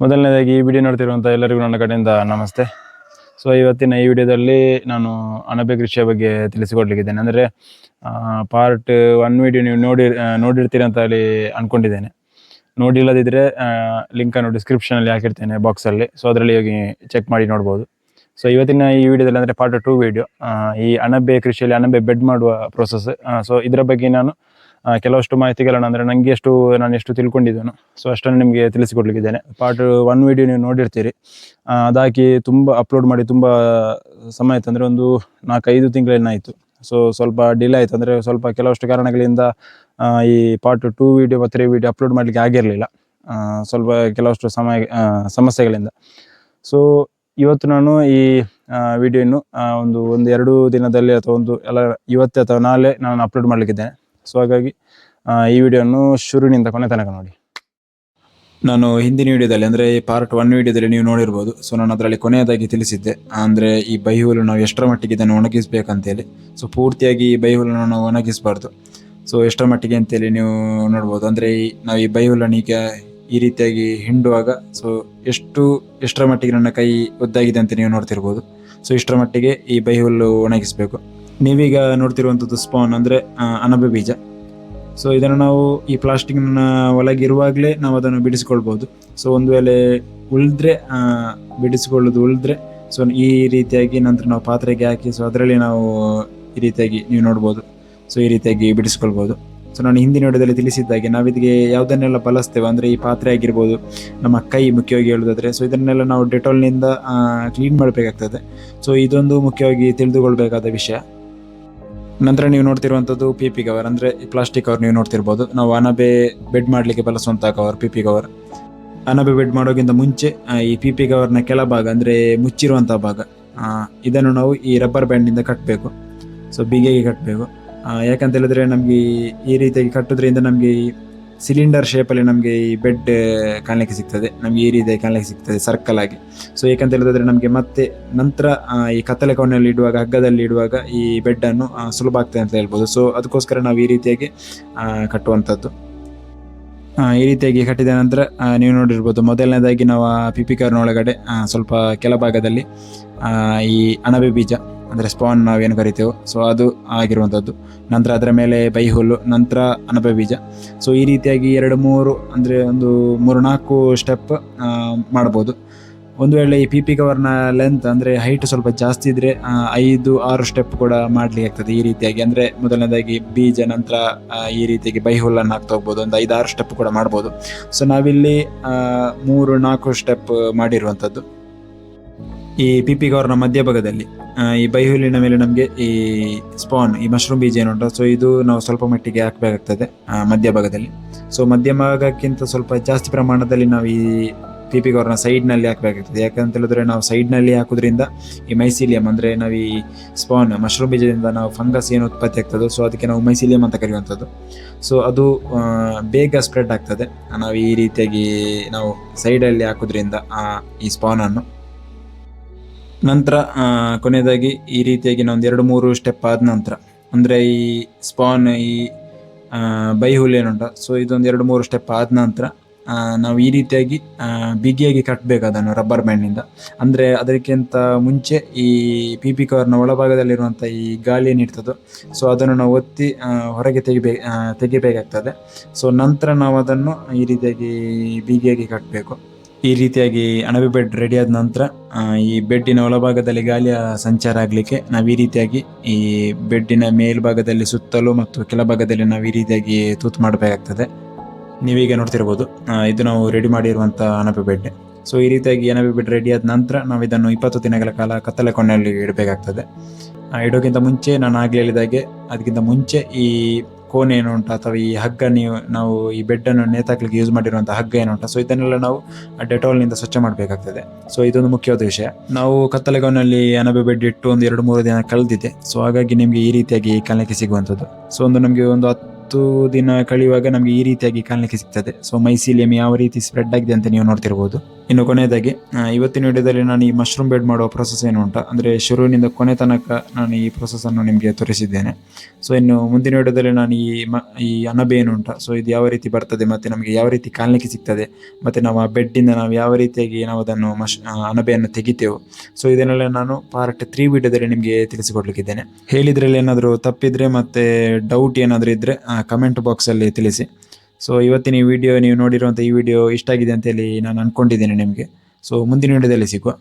ಮೊದಲನೇದಾಗಿ ಈ ವಿಡಿಯೋ ನೋಡ್ತಿರುವಂಥ ಎಲ್ಲರಿಗೂ ನನ್ನ ಕಡೆಯಿಂದ ನಮಸ್ತೆ. ಸೊ ಇವತ್ತಿನ ಈ ವಿಡಿಯೋದಲ್ಲಿ ನಾನು ಅಣಬೆ ಕೃಷಿಯ ಬಗ್ಗೆ ತಿಳಿಸಿಕೊಡ್ಲಿಕ್ಕಿದ್ದೇನೆ. ಅಂದರೆ ಪಾರ್ಟ್ ಒನ್ ವಿಡಿಯೋ ನೀವು ನೋಡಿ ನೋಡಿರ್ತೀರಿ ಅಂತ ಹೇಳಿ ಅಂದ್ಕೊಂಡಿದ್ದೇನೆ ನೋಡಿಲ್ಲದಿದ್ದರೆ ಲಿಂಕನ್ನು ಡಿಸ್ಕ್ರಿಪ್ಷನಲ್ಲಿ ಹಾಕಿರ್ತೇನೆ ಬಾಕ್ಸಲ್ಲಿ ಸೊ ಅದರಲ್ಲಿ ಹೋಗಿ ಚೆಕ್ ಮಾಡಿ ನೋಡ್ಬೋದು. ಸೊ ಇವತ್ತಿನ ಈ ವಿಡಿಯೋದಲ್ಲಿ ಅಂದರೆ ಪಾರ್ಟ್ ಟೂ ವಿಡಿಯೋ. ಈ ಅಣಬೆ ಕೃಷಿಯಲ್ಲಿ ಅಣಬೆ ಬೆಡ್ ಮಾಡುವ ಪ್ರೊಸೆಸ್ ಸೊ ಇದರ ಬಗ್ಗೆ ನಾನು ಕೆಲವಷ್ಟು ಮಾಹಿತಿಗಳನ್ನು ಅಂದರೆ ನನಗೆ ಎಷ್ಟು, ನಾನು ಎಷ್ಟು ತಿಳ್ಕೊಂಡಿದ್ದೇನೋ. ಸೊ ಅಷ್ಟನ್ನು ನಿಮಗೆ ತಿಳಿಸಿಕೊಡ್ಲಿಕ್ಕಿದ್ದೇನೆ. ಪಾರ್ಟ್ ಒನ್ ವಿಡಿಯೋ ನೀವು ನೋಡಿರ್ತೀರಿ. ಅದಾಕಿ ತುಂಬ ಅಪ್ಲೋಡ್ ಮಾಡಿ ತುಂಬ ಸಮಯ ಆಯ್ತು ಅಂದರೆ ಒಂದು ನಾಲ್ಕೈದು ತಿಂಗಳೇನಾಯಿತು. ಸೊ ಸ್ವಲ್ಪ ಡಿಲೇ ಆಯಿತು ಅಂದರೆ ಸ್ವಲ್ಪ ಕೆಲವಷ್ಟು ಕಾರಣಗಳಿಂದ ಈ ಪಾರ್ಟ್ ಟೂ ವಿಡಿಯೋ ಮತ್ತು ತ್ರೀ ವಿಡಿಯೋ ಅಪ್ಲೋಡ್ ಮಾಡಲಿಕ್ಕೆ ಆಗಿರಲಿಲ್ಲ. ಸ್ವಲ್ಪ ಕೆಲವಷ್ಟು ಸಮಯ ಸಮಸ್ಯೆಗಳಿಂದ. ಸೊ ಇವತ್ತು ನಾನು ಈ ವಿಡಿಯೋನು ಒಂದು ಒಂದು ಎರಡು ದಿನದಲ್ಲಿ ಅಥವಾ ಒಂದು ಎಲ್ಲ ಇವತ್ತೇ ಅಥವಾ ನಾಳೆ ನಾನು ಅಪ್ಲೋಡ್ ಮಾಡಲಿಕ್ಕಿದ್ದೇನೆ. ಸೊ ಹಾಗಾಗಿ ಈ ವಿಡಿಯೋನು ಶುರುವಿನಿಂದ ಕೊನೆ ತನಕ ನೋಡಿ. ನಾನು ಹಿಂದಿನ ವಿಡಿಯೋದಲ್ಲಿ, ಅಂದರೆ ಈ ಪಾರ್ಟ್ ಒನ್ ವಿಡಿಯೋದಲ್ಲಿ ನೀವು ನೋಡಿರ್ಬೋದು. ಸೊ ನಾನು ಅದರಲ್ಲಿ ಕೊನೆಯದಾಗಿ ತಿಳಿಸಿದ್ದೆ. ಅಂದರೆ ಈ ಬೈಹುಲು ನಾವು ಎಷ್ಟರ ಮಟ್ಟಿಗೆ ಇದನ್ನು ಒಣಗಿಸಬೇಕಂತೇಳಿ. ಸೊ ಪೂರ್ತಿಯಾಗಿ ಈ ಬೈಹುಲನ್ನು ನಾವು ಒಣಗಿಸಬಾರ್ದು. ಸೊ ಎಷ್ಟರ ಮಟ್ಟಿಗೆ ಅಂತೇಳಿ ನೀವು ನೋಡ್ಬೋದು. ಅಂದರೆ ಈ, ನಾವು ಈ ಬೈಹುಲನ್ನು ಈಗ ಈ ರೀತಿಯಾಗಿ ಹಿಂಡುವಾಗ ಸೊ ಎಷ್ಟು, ಎಷ್ಟರ ಮಟ್ಟಿಗೆ ನನ್ನ ಕೈ ಒದ್ದಾಗಿದೆ ಅಂತ ನೀವು ನೋಡ್ತಿರ್ಬೋದು. ಸೊ ಇಷ್ಟರ ಮಟ್ಟಿಗೆ ಈ ಬೈಹುಲ್ಲು ಒಣಗಿಸಬೇಕು. ನೀವೀಗ ನೋಡ್ತಿರುವಂಥದ್ದು ಸ್ಪಾನ್ ಅಂದರೆ ಅನಬೆ ಬೀಜ. ಸೊ ಇದನ್ನು ನಾವು ಈ ಪ್ಲಾಸ್ಟಿಕ್ನ ಒಳಗಿರುವಾಗಲೇ ನಾವು ಅದನ್ನು ಬಿಡಿಸಿಕೊಳ್ಬೋದು. ಸೊ ಒಂದು ವೇಳೆ ಉಳಿದ್ರೆ ಬಿಡಿಸಿಕೊಳ್ಳೋದು ಉಳಿದ್ರೆ ಸೊ ಈ ರೀತಿಯಾಗಿ ನಂತರ ನಾವು ಪಾತ್ರೆಗೆ ಹಾಕಿ ಸೊ ಅದರಲ್ಲಿ ನಾವು ಈ ರೀತಿಯಾಗಿ ನೀವು ನೋಡ್ಬೋದು. ಸೊ ಈ ರೀತಿಯಾಗಿ ಬಿಡಿಸ್ಕೊಳ್ಬೋದು. ಸೊ ನಾನು ಹಿಂದಿನ ವಿಡಿಯೋದಲ್ಲಿ ತಿಳಿಸಿದ್ದಾಗೆ ನಾವು ಇದಕ್ಕೆ ಯಾವುದನ್ನೆಲ್ಲ ಬಳಸ್ತೇವೆ ಅಂದರೆ ಈ ಪಾತ್ರೆ ಆಗಿರ್ಬೋದು, ನಮ್ಮ ಕೈ ಮುಖ್ಯವಾಗಿ ಹೇಳೋದಾದ್ರೆ ಸೊ ಇದನ್ನೆಲ್ಲ ನಾವು ಡೆಟಾಲ್ನಿಂದ ಕ್ಲೀನ್ ಮಾಡಬೇಕಾಗ್ತದೆ. ಸೊ ಇದೊಂದು ಮುಖ್ಯವಾಗಿ ತಿಳಿದುಕೊಳ್ಬೇಕಾದ ವಿಷಯ. ನಂತರ ನೀವು ನೋಡ್ತಿರುವಂಥದ್ದು ಪಿ ಪಿ ಕವರ್ ಅಂದರೆ ಪ್ಲಾಸ್ಟಿಕ್ ಕವರ್ ನೀವು ನೋಡ್ತಿರ್ಬೋದು. ನಾವು ಅನಬೆ ಬೆಡ್ ಮಾಡಲಿಕ್ಕೆ ಬಳಸುವಂಥ ಕವರ್ ಪಿ ಪಿ ಕವರ್ ಅನಬೆ ಬೆಡ್ ಮಾಡೋಕ್ಕಿಂತ ಮುಂಚೆ ಈ ಪಿ ಪಿ ಕವರ್ನ ಕೆಳಭಾಗ ಅಂದರೆ ಮುಚ್ಚಿರುವಂಥ ಭಾಗ ಇದನ್ನು ನಾವು ಈ ರಬ್ಬರ್ ಬ್ಯಾಂಡಿಂದ ಕಟ್ಟಬೇಕು ಸೊ ಬಿಗೆಗೆ ಕಟ್ಟಬೇಕು ಯಾಕಂತ ಹೇಳಿದ್ರೆ ನಮಗೆ ಈ ರೀತಿಯಾಗಿ ಕಟ್ಟೋದ್ರಿಂದ ನಮಗೆ ಸಿಲಿಂಡರ್ ಶೇಪಲ್ಲಿ ನಮಗೆ ಈ ಬೆಡ್ ಕಾಣಲಿಕ್ಕೆ ಸಿಗ್ತದೆ. ನಮಗೆ ಈ ರೀತಿಯಾಗಿ ಕಾಣಲಿಕ್ಕೆ ಸಿಗ್ತದೆ ಸರ್ಕಲ್ ಆಗಿ. ಸೊ ಏಕಂತ ಹೇಳಿದ್ರೆ ನಮಗೆ ಮತ್ತೆ ನಂತರ ಈ ಕತ್ತಲೆ ಕೋಣೆಯಲ್ಲಿ ಇಡುವಾಗ, ಹಗ್ಗದಲ್ಲಿ ಇಡುವಾಗ ಈ ಬೆಡ್ಡನ್ನು ಸುಲಭ ಆಗ್ತದೆ ಅಂತ ಹೇಳ್ಬೋದು. ಸೊ ಅದಕ್ಕೋಸ್ಕರ ನಾವು ಈ ರೀತಿಯಾಗಿ ಕಟ್ಟುವಂಥದ್ದು. ಈ ರೀತಿಯಾಗಿ ಕಟ್ಟಿದ ನಂತರ ನೀವು ನೋಡಿರ್ಬೋದು ಮೊದಲನೇದಾಗಿ ನಾವು ಆ ಪಿ ಪಿ ಕಾರ್ನ ಒಳಗಡೆ ಸ್ವಲ್ಪ ಕೆಳಭಾಗದಲ್ಲಿ ಈ ಅಣಬೆ ಬೀಜ. ಅಂದರೆ ಸ್ಪಾನ್ ನಾವೇನು ಕರಿತೇವೋ ಸೊ ಅದು ಆಗಿರುವಂಥದ್ದು ನಂತರ ಅದರ ಮೇಲೆ ಬೈಹುಲ್ಲು ನಂತರ ಅಣಬೆ ಬೀಜ. ಸೊ ಈ ರೀತಿಯಾಗಿ ಎರಡು ಮೂರು, ಅಂದರೆ ಒಂದು ಮೂರು ನಾಲ್ಕು ಸ್ಟೆಪ್ ಮಾಡ್ಬೋದು. ಒಂದು ವೇಳೆ ಈ ಪಿ ಪಿ ಕವರ್ನ ಲೆಂತ್ ಅಂದರೆ ಹೈಟ್ ಸ್ವಲ್ಪ ಜಾಸ್ತಿ ಇದ್ದರೆ ಐದು, ಆರು ಸ್ಟೆಪ್ ಕೂಡ ಮಾಡಲಿಕ್ಕೆ ಆಗ್ತದೆ ಈ ರೀತಿಯಾಗಿ. ಅಂದರೆ ಮೊದಲನೇದಾಗಿ ಬೀಜ, ನಂತರ ಈ ರೀತಿಯಾಗಿ ಬೈಹುಲ್ಲನ್ನು ಹಾಕ್ತಾ ಹೋಗ್ಬೋದು. ಒಂದು ಐದು ಆರು ಸ್ಟೆಪ್ ಕೂಡ ಮಾಡ್ಬೋದು. ಸೊ ನಾವಿಲ್ಲಿ ಮೂರು, ನಾಲ್ಕು ಸ್ಟೆಪ್ ಮಾಡಿರುವಂಥದ್ದು ಈ ಪಿ ಪಿ ಕವರ್ನ ಮಧ್ಯಭಾಗದಲ್ಲಿ. ಈ ಬೈಹುಲ್ಲಿನ ಮೇಲೆ ನಮಗೆ ಈ ಸ್ಪಾನ್ ಈ ಮಶ್ರೂಮ್ ಬೀಜ ಏನುಂಟು ಸೊ ಇದು ನಾವು ಸ್ವಲ್ಪ ಮಟ್ಟಿಗೆ ಹಾಕಬೇಕಾಗ್ತದೆ ಮಧ್ಯಭಾಗದಲ್ಲಿ ಸೊ ಮಧ್ಯಭಾಗಕ್ಕಿಂತ ಸ್ವಲ್ಪ ಜಾಸ್ತಿ ಪ್ರಮಾಣದಲ್ಲಿ ನಾವು ಈ ಪಿಪಿ ಗೌರ್ನ ಸೈಡ್ನಲ್ಲಿ ಹಾಕಬೇಕಾಗ್ತದೆ. ಯಾಕಂತ ಹೇಳಿದ್ರೆ ನಾವು ಸೈಡ್ನಲ್ಲಿ ಹಾಕೋದ್ರಿಂದ ಈ ಮೈಸೀಲಿಯಂ ಅಂದರೆ ನಾವು ಈ ಸ್ಪಾನ್ ಮಶ್ರೂಮ್ ಬೀಜದಿಂದ ನಾವು ಫಂಗಸ್ ಏನು ಉತ್ಪತ್ತಿ ಆಗ್ತದೋ ಸೊ ಅದಕ್ಕೆ ನಾವು ಮೈಸೀಲಿಯಂ ಅಂತ ಕರೆಯುವಂಥದ್ದು. ಸೊ ಅದು ಬೇಗ ಸ್ಪ್ರೆಡ್ ಆಗ್ತದೆ. ನಾವು ಈ ರೀತಿಯಾಗಿ ನಾವು ಸೈಡಲ್ಲಿ ಹಾಕೋದ್ರಿಂದ ಈ ಸ್ಪಾನನ್ನು ನಂತರ ಕೊನೆಯದಾಗಿ ಈ ರೀತಿಯಾಗಿ ನಾವು ಒಂದು ಎರಡು ಮೂರು ಸ್ಟೆಪ್ ಆದ ನಂತರ, ಅಂದರೆ ಈ ಸ್ಪಾನ್ ಈ ಬೈಹುಲ್ ಏನುಂಟ ಸೊ ಇದೊಂದು ಎರಡು ಮೂರು ಸ್ಟೆಪ್ ಆದ ನಂತರ ನಾವು ಈ ರೀತಿಯಾಗಿ ಬಿಗಿಯಾಗಿ ಕಟ್ಟಬೇಕು ಅದನ್ನು ರಬ್ಬರ್ ಬ್ಯಾಂಡ್ನಿಂದ ಅಂದರೆ ಅದಕ್ಕಿಂತ ಮುಂಚೆ ಈ ಪಿ ಪಿ ಕವರ್ನ ಒಳಭಾಗದಲ್ಲಿರುವಂಥ ಈ ಗಾಳಿ ಏನಿರ್ತದೋ ಸೊ ಅದನ್ನು ನಾವು ಒತ್ತಿ ಹೊರಗೆ ತೆಗಿಬೇ ತೆಗಿಬೇಕಾಗ್ತದೆ. ಸೊ ನಂತರ ನಾವು ಅದನ್ನು ಈ ರೀತಿಯಾಗಿ ಬಿಗಿಯಾಗಿ ಕಟ್ಟಬೇಕು ಈ ರೀತಿಯಾಗಿ ಅಣಬೆ ಬೆಡ್ ರೆಡಿ ಆದ ನಂತರ ಈ ಬೆಡ್ಡಿನ ಒಳಭಾಗದಲ್ಲಿ ಗಾಳಿಯ ಸಂಚಾರ ಆಗಲಿಕ್ಕೆ ನಾವು ಈ ರೀತಿಯಾಗಿ ಈ ಬೆಡ್ಡಿನ ಮೇಲ್ಭಾಗದಲ್ಲಿ ಸುತ್ತಲೂ ಮತ್ತು ಕೆಳಭಾಗದಲ್ಲಿ ನಾವು ಈ ರೀತಿಯಾಗಿ ತೂತು ಮಾಡಬೇಕಾಗ್ತದೆ. ನೀವೀಗ ನೋಡ್ತಿರ್ಬೋದು ಇದು ನಾವು ರೆಡಿ ಮಾಡಿರುವಂಥ ಅಣಬೆ ಬೆಡ್. ಸೊ ಈ ರೀತಿಯಾಗಿ ಅಣಬೆ ಬೆಡ್ ರೆಡಿ ಆದ ನಂತರ ನಾವು ಇದನ್ನು ಇಪ್ಪತ್ತು ದಿನಗಳ ಕಾಲ ಕತ್ತಲೆ ಕೊನೆಯಲ್ಲಿ ಇಡಬೇಕಾಗ್ತದೆ ಇಡೋಕ್ಕಿಂತ ಮುಂಚೆ, ನಾನು ಆಗಲೇ ಹೇಳಿದಾಗೆ ಅದಕ್ಕಿಂತ ಮುಂಚೆ ಈ ಕೋಣೆ ಏನು ಉಂಟು ಅಥವಾ ಈ ಹಗ್ಗ ನೀವು, ನಾವು ಈ ಬೆಡ್ಡನ್ನು ನೇತಾಕ್ಲಿಕ್ಕೆ ಯೂಸ್ ಮಾಡಿರುವಂಥ ಹಗ್ಗ ಏನು ಉಂಟು? ಸೊ ಇದನ್ನೆಲ್ಲ ನಾವು ಡೆಟಾಲ್ನಿಂದ ಸ್ವಚ್ಛ ಮಾಡಬೇಕಾಗ್ತದೆ. ಸೊ ಇದೊಂದು ಮುಖ್ಯವಾದ ವಿಷಯ ನಾವು ಕತ್ತಲೆಗೌನಲ್ಲಿ ಅನಬೆ ಬೆಡ್ ಇಟ್ಟು ಒಂದು ಎರಡು ಮೂರು ದಿನ ಕಳೆದಿದೆ. ಸೊ ಹಾಗಾಗಿ ನಿಮಗೆ ಈ ರೀತಿಯಾಗಿ ಕಾಣಲಿಕ್ಕೆ ಸಿಗುವಂಥದ್ದು. ಸೊ ಒಂದು ನಮಗೆ ಒಂದು ಹತ್ತು ದಿನ ಕಳೆಯುವಾಗ ನಮಗೆ ಈ ರೀತಿಯಾಗಿ ಕಾಣಲಿಕ್ಕೆ ಸಿಗ್ತದೆ. ಸೊ ಮೈಸೀಲಿಯಂ ಯಾವ ರೀತಿ ಸ್ಪ್ರೆಡ್ ಆಗಿದೆ ಅಂತ ನೀವು ನೋಡ್ತಿರ್ಬೋದು. ಇನ್ನು ಕೊನೆಯದಾಗಿ ಇವತ್ತಿನ ವಿಡಿಯೋದಲ್ಲಿ ನಾನು ಈ ಮಶ್ರೂಮ್ ಬೆಡ್ ಮಾಡುವ ಪ್ರೊಸೆಸ್ ಏನು ಉಂಟ? ಅಂದರೆ ಶುರುವಿನಿಂದ ಕೊನೆ ತನಕ ನಾನು ಈ ಪ್ರೊಸೆಸನ್ನು ನಿಮಗೆ ತೋರಿಸಿದ್ದೇನೆ. ಸೊ ಇನ್ನು ಮುಂದಿನ ವಿಡಿಯೋದಲ್ಲಿ ನಾನು ಈ ಮ, ಈ ಅನಬೆ ಏನು ಉಂಟ? ಸೊ ಇದು ಯಾವ ರೀತಿ ಬರ್ತದೆ ಮತ್ತು ನಮಗೆ ಯಾವ ರೀತಿ ಕಾಣಲಿಕ್ಕೆ ಸಿಗ್ತದೆ? ಮತ್ತು ನಾವು ಆ ಬೆಡ್ಡಿಂದ ನಾವು ಯಾವ ರೀತಿಯಾಗಿ ನಾವು ಅದನ್ನು ಮಶ್ ಅಣಬೆಯನ್ನು ತೆಗಿತೇವೆ? ಸೊ ಇದನ್ನೆಲ್ಲ ನಾನು ಪಾರ್ಟ್ ತ್ರೀ ವಿಡಿಯೋದಲ್ಲಿ ನಿಮಗೆ ತಿಳಿಸಿಕೊಡ್ಲಿಕ್ಕಿದ್ದೇನೆ. ಹೇಳಿದ್ರಲ್ಲಿ ಏನಾದರೂ ತಪ್ಪಿದ್ರೆ ಮತ್ತು ಡೌಟ್ ಏನಾದರೂ ಇದ್ದರೆ ಕಮೆಂಟ್ ಬಾಕ್ಸಲ್ಲಿ ತಿಳಿಸಿ. ಸೊ ಇವತ್ತಿನ ಈ ವಿಡಿಯೋ ನೀವು ನೋಡಿರುವಂಥ ಈ ವಿಡಿಯೋ ಇಷ್ಟ ಆಗಿದೆ ಅಂತೇಳಿ ನಾನು ಅಂದ್ಕೊಂಡಿದ್ದೇನೆ ನಿಮಗೆ. ಸೊ ಮುಂದಿನ ವಿಡಿಯೋದಲ್ಲಿ ಸಿಗುವ.